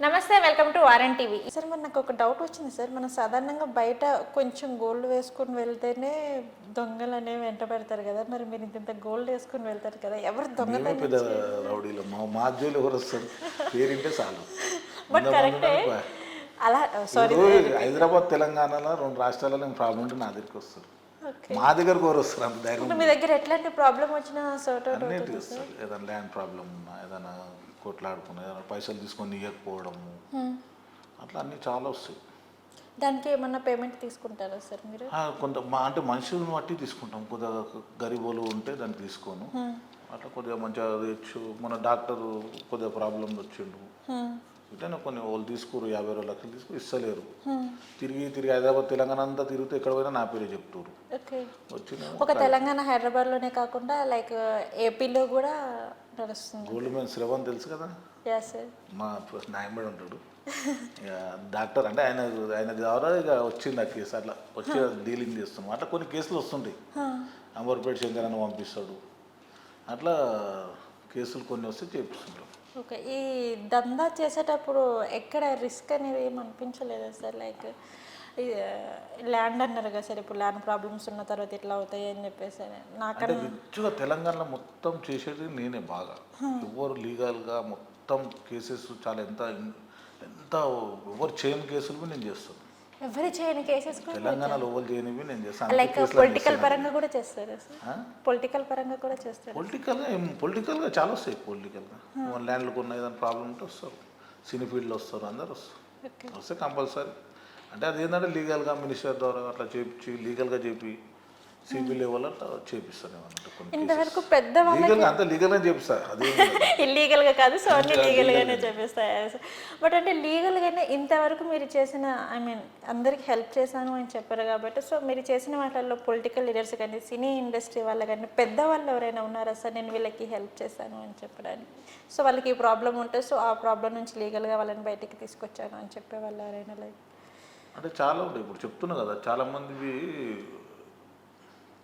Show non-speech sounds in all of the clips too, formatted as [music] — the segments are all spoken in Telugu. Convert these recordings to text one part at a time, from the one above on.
నమస్తే వెల్కమ్ టు వారన్ టీవీ. సార్ మరి నాకు ఒక డౌట్ వచ్చింది సార్. మనం సాధారణంగా బయట కొంచెం గోల్డ్ వేసుకుని వెళ్తేనే దొంగలు అనేవి వెంట పెడతారు కదా. మరి మీరు ఇంత గోల్డ్ వేసుకుని వెళ్తారు కదా. ఎవరు దొంగలు మా మా జోలు ఎవరు వస్తారు? పేరింటే చాలు. [laughs] బట్ కరెక్టే అలా సారీ హైదరాబాద్ తెలంగాణలో రెండు రాష్ట్రాలలో ప్రాబ్లం ఉంటే నా దగ్గరికి వస్తారు. మా దగ్గరకు ఎవరు వస్తారు? అంత ధైర్యం మీ దగ్గర ఎట్లాంటి ప్రాబ్లం వచ్చినా ఏదైనా ల్యాండ్ ప్రాబ్లం ఉన్నా ఏదైనా కొట్లాడుకున్నా ఏదైనా పైసలు తీసుకొని ఇవ్వకపోవడము అట్లా అన్నీ చాలా వస్తాయి. దానికి ఏమన్నా పేమెంట్ తీసుకుంటారా సార్ మీరు? కొంత మా అంటే మనుషులను బట్టి తీసుకుంటాం. కొద్దిగా గరీబోలు ఉంటే దాన్ని తీసుకోను. అట్లా కొద్దిగా మంచిగా మన డాక్టర్ కొద్దిగా ప్రాబ్లం వచ్చిండు ఇట్లా కొన్ని వాళ్ళు తీసుకోరు యాభై రెండు లక్షలు తీసుకు ఇస్తలేరు. తిరిగి తిరిగి హైదరాబాద్ తెలంగాణ అంతా తిరిగితే ఎక్కడ పోయినా నా పేరే చెప్తారు. ఒక తెలంగాణ హైదరాబాద్లోనే కాకుండా లైక్ ఏపీలో కూడా నడుస్తుంది. గోల్డ్ మ్యాన్ శ్రవణ్ తెలుసు కదా? మా నాయనబడి ఉంటాడు. డాక్టర్ అంటే ఆయన ఆయన ద్వారా ఇక వచ్చింది ఆ కేసు అట్లా వచ్చి డీలింగ్ చేస్తున్నాం. అట్లా కొన్ని కేసులు వస్తుంటాయి. అంబర్పేట శంకర్ అని పంపిస్తాడు. అట్లా కేసులు కొన్ని వస్తే చేపిస్తుంటాం. ఓకే. ఈ దందా చేసేటప్పుడు ఎక్కడ రిస్క్ అనేది ఏం అనిపించలేదా సార్? లైక్ ల్యాండ్ అన్నారు కదా సార్ ఇప్పుడు ల్యాండ్ ప్రాబ్లమ్స్ ఉన్న తర్వాత ఇట్లా అవుతాయి అని చెప్పేసి నాకన్నా రిచ్గా తెలంగాణలో మొత్తం చేసేది నేనే బాగా. ఎవరు లీగల్గా మొత్తం కేసెస్ చాలా ఎంత ఎంత ఎవరు చేయని కేసులు నేను చేస్తాను. ఎవరు చేయని కేసెస్ తెలంగాణలో ఎవరు చేయనివి నేను చేస్తాను. లైక్ పొలిటికల్ పరంగా కూడా చేస్తారా. పొలిటికల్ పరంగా కూడా చేస్తారు. పొలిటికల్గా ఏం పొలిటికల్గా చాలా వస్తాయి పొలిటికల్గా ల్యాండ్లు కొన్న ఏదైనా ప్రాబ్లం ఉంటే వస్తారు. సినీ ఫీల్డ్లో వస్తారు అందరు వస్తారు. వస్తే కంపల్సరీ అంటే అది ఏంటంటే లీగల్గా మినిస్టర్ ద్వారా అట్లా చేపించి లీగల్గా చేపి సిపి లెవెల్ అట్లా చేపిస్తాను ఇంతవరకు పెద్ద అంతా లీగల్గా చేపిస్తారు అది ఇల్లీగల్ [laughs] గా కాదు సో అన్ని లీగల్ గానే చెప్పేస్తాయి బట్ అంటే లీగల్ గానే ఇంతవరకు మీరు చేసిన ఐ మీన్ అందరికి హెల్ప్ చేశాను అని చెప్పారు కాబట్టి సో మీరు చేసిన వాటిల్లో పొలిటికల్ లీడర్స్ కానీ సినీ ఇండస్ట్రీ వాళ్ళు కానీ పెద్ద వాళ్ళు ఎవరైనా ఉన్నారా సార్? నేను వీళ్ళకి హెల్ప్ చేశాను అని చెప్పడానికి. సో వాళ్ళకి ఈ ప్రాబ్లం ఉంటే సో ఆ ప్రాబ్లం నుంచి లీగల్గా వాళ్ళని బయటికి తీసుకొచ్చాను అని చెప్పే వాళ్ళు ఎవరైనా లైక్ అంటే చాలా ఉంటాయి. ఇప్పుడు చెప్తున్నా కదా చాలా మందివి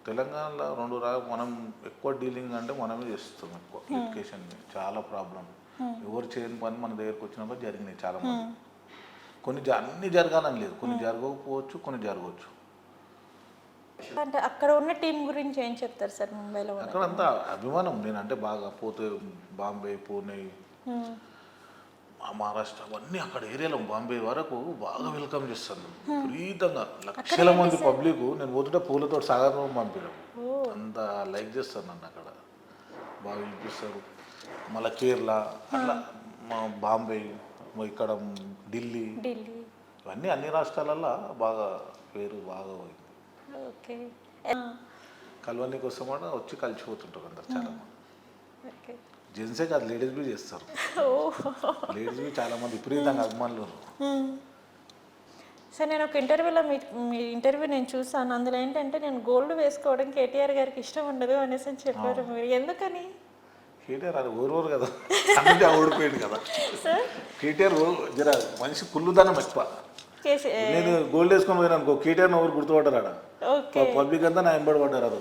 తెలంగాణలో రెండు రా మనం ఎక్కువ డీలింగ్ అంటే మనమే చేస్తాం ఎక్కువ ఎడ్యుకేషన్ చాలా ప్రాబ్లం ఎవరు చేయని పని మన దగ్గరకు వచ్చినప్పుడు జరిగినాయి చాలా మంది. కొన్ని అన్ని జరగాలని లేదు. కొన్ని జరగకపోవచ్చు కొన్ని జరగవచ్చు. అంటే అక్కడ ఉన్న టీం గురించి ఏం చెప్తారు సార్ ముంబైలో అక్కడంతా అభిమానం. నేనంటే బాగా పోతే బాంబే పూణే Hmm. మహారాష్ట్ర అవన్నీ అక్కడ ఏరియాలో బాంబే వరకు బాగా వెల్కమ్ చేస్తాను విపరీతంగా లక్షల మంది పబ్లిక్ నేను పోతుంటే పూలతో సాగరం పంపించడం అంత లైక్ చేస్తాను నన్ను అక్కడ. బాగా వినిపిస్తారు. మళ్ళీ కేరళ అట్లా మా బాంబే ఇక్కడ ఢిల్లీ. ఇవన్నీ అన్ని రాష్ట్రాలలో బాగా పేరు బాగా పోయింది. కలవని కోసం వచ్చి కలిసిపోతుంటారు అందరు చాలా మంది. జెంట్సే కాదు లేడీస్ బి చేస్తారు. లేడీస్ బి చాలా మంది విపరీతంగా అభిమానులు. సార్ నేను ఒక ఇంటర్వ్యూలో మీ మీ ఇంటర్వ్యూ నేను చూసాను అందులో ఏంటంటే నేను గోల్డ్ వేసుకోవడం కేటీఆర్ గారికి ఇష్టం ఉండదు అనేసి అని చెప్పారు మీరు. ఎందుకని? కేటీఆర్ అది ఓరోరు కదా. అందుకే ఓడిపోయాడు కదా. కేటీఆర్ జర మనిషి కుళ్ళుదనం ఎక్కువ నేను గోల్డ్ వేసుకొని పోయినా అనుకో కేటీఆర్ ఎవరు గుర్తుపడ్డారు పబ్లిక్ అంతా నా ఎంబడి పడ్డారు అది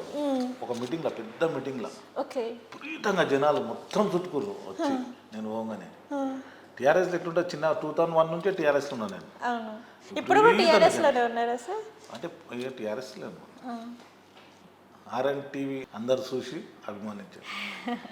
ఒక మీటింగ్లో పెద్ద మీటింగ్లో ఓకే. విపరీతంగా జనాలు మొత్తం చుట్టుకుర్రు వచ్చి నేను పోగానే. టీఆర్ఎస్ ఎట్లుంటే చిన్న టూ థౌసండ్ వన్ నుంచే టీఆర్ఎస్లో ఉన్నాను నేను. ఇప్పుడు కూడా టీఆర్ఎస్లోనే ఉన్నారా సార్? అంటే ఇక టీఆర్ఎస్లో ఆర్ఎన్ టీవీ అందరు చూసి అభిమానించారు. [laughs]